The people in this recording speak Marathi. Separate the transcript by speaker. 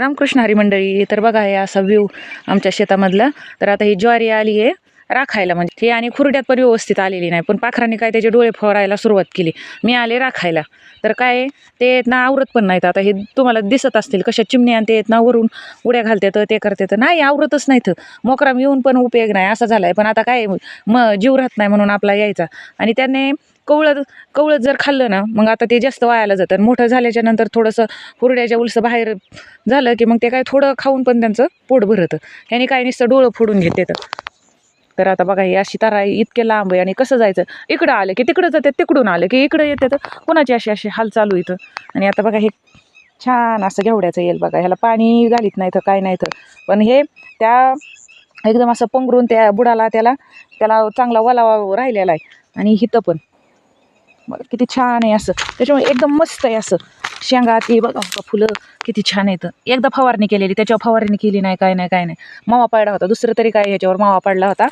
Speaker 1: रामकृष्ण हरी मंडळी तर बघा हे असा व्ह्यू आमच्या शेतामधला. तर आता ही ज्वारी आली आहे. राखायला. म्हणजे हे आणि खुरड्यात पण व्यवस्थित आलेली नाही. पण पाखरांनी काय त्याचे डोळे फवारायला सुरुवात केली. मी आले राखायला. तर काय ते येत ना आवरत पण नाहीत. आता हे तुम्हाला दिसत असतील कशा चिमणी आणि ते येत ना वरून उड्या घालतात ते करतात. नाही आवरतच नाहीत. मोकराम येऊन पण उपयोग नाही असा झालाय. पण आता काय मग जीव राहत नाही म्हणून आपला यायचा. आणि त्याने कवळत कवळत जर खाल्लं ना मग आता ते जास्त वायाला जातं मोठं झाल्याच्यानंतर थोडंसं हुरड्याच्या उलसं बाहेर झालं की मग ते काय थोडं खाऊन पण त्यांचं पोट भरतं. ह्याने काय नुसतं डोळं फोडून घेते तर तर आता बघा ही अशी तारा इतके लांब आहे आणि कसं जायचं? इकडं आलं की तिकडं जाते तिकडून आलं की इकडं येते तर कुणाची अशी अशी हाल चालू इथं? आणि आता बघा हे छान असं घेवड्याचं येईल बघा ह्याला पाणी घालीत नाही तर काय नाही तर. पण हे त्या एकदम असं पंगरून त्या बुडाला त्याला त्याला चांगला वलावा राहिलेला आहे. आणि हिथं पण. बघा किती छान आहे असं. त्याच्यामुळे एकदम मस्त आहे असं. शेंगा ती बघा बघा फुलं. किती छान आहेत एकदा फवारणी केलेली त्याच्यावर फवारणी केली नाही काय नाही काय नाही. मावा पाडला होता. दुसरं तरी काय ह्याच्यावर मावा पाडला होता?